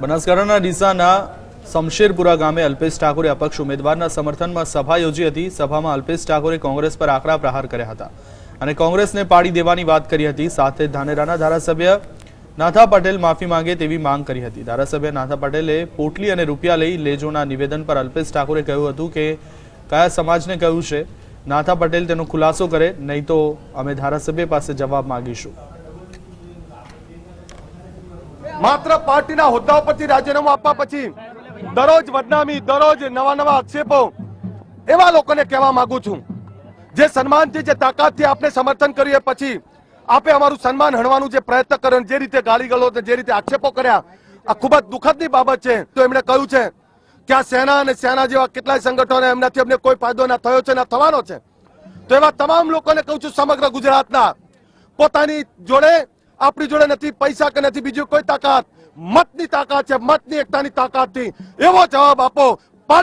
બનાસકાંઠાના ડીસાના શમશેરપુરા ગામે અલ્પેશ ઠાકોરે અપક્ષ ઉમેદવારના સમર્થનમાં સભા યોજી હતી. સભામાં અલ્પેશ ઠાકોરે કોંગ્રેસ પર આકરા પ્રહાર કર્યા હતા અને કોંગ્રેસને પાડી દેવાની વાત કરી હતી. સાથે ધાનેરાના ધારાસભ્ય નાથા પટેલ માફી માંગે તેવી માંગ કરી હતી. ધારાસભ્ય નાથા પટેલે પોટલી અને રૂપિયા લઈ લેજોના નિવેદન પર અલ્પેશ ઠાકોરે કહ્યું હતું કે, કયા સમાજને કહ્યું છે? નાથા પટેલ તેનો ખુલાસો કરે, નહીં તો અમે ધારાસભ્ય પાસે જવાબ માંગીશું. માત્ર પાર્ટીના હોદ્દાઓ પરથી રાજીનામું આપવા પછી દરરોજ બદનામી દરરોજ નવા નવા આક્ષેપો એવા લોકોને કહેવા માંગુ છું. જે સન્માનથી, જે તાકાતથી આપણે સમર્થન કર્યું એ પછી આપે અમારું સન્માન હણવાનું જે પ્રયત્ન કર્યો જે રીતે ગાળી ગલો જે રીતે આક્ષેપો કર્યા, આ ખૂબ જ દુઃખદની બાબત છે. તો એમણે કહ્યું છે કે આ સેના અને સેના જેવા કેટલાય સંગઠનો એમનાથી અમને કોઈ ફાયદો ના થયો છે, ના થવાનો છે. તો એવા તમામ લોકોને કહું છું સમગ્ર ગુજરાતના પોતાની જોડે આપણી જોડે નથી, પૈસા કે નથી, બીજું કોઈ તાકાત. મતની તાકાત છે, મતની એકતાની તાકાતથી. એવો જવાબ આપો.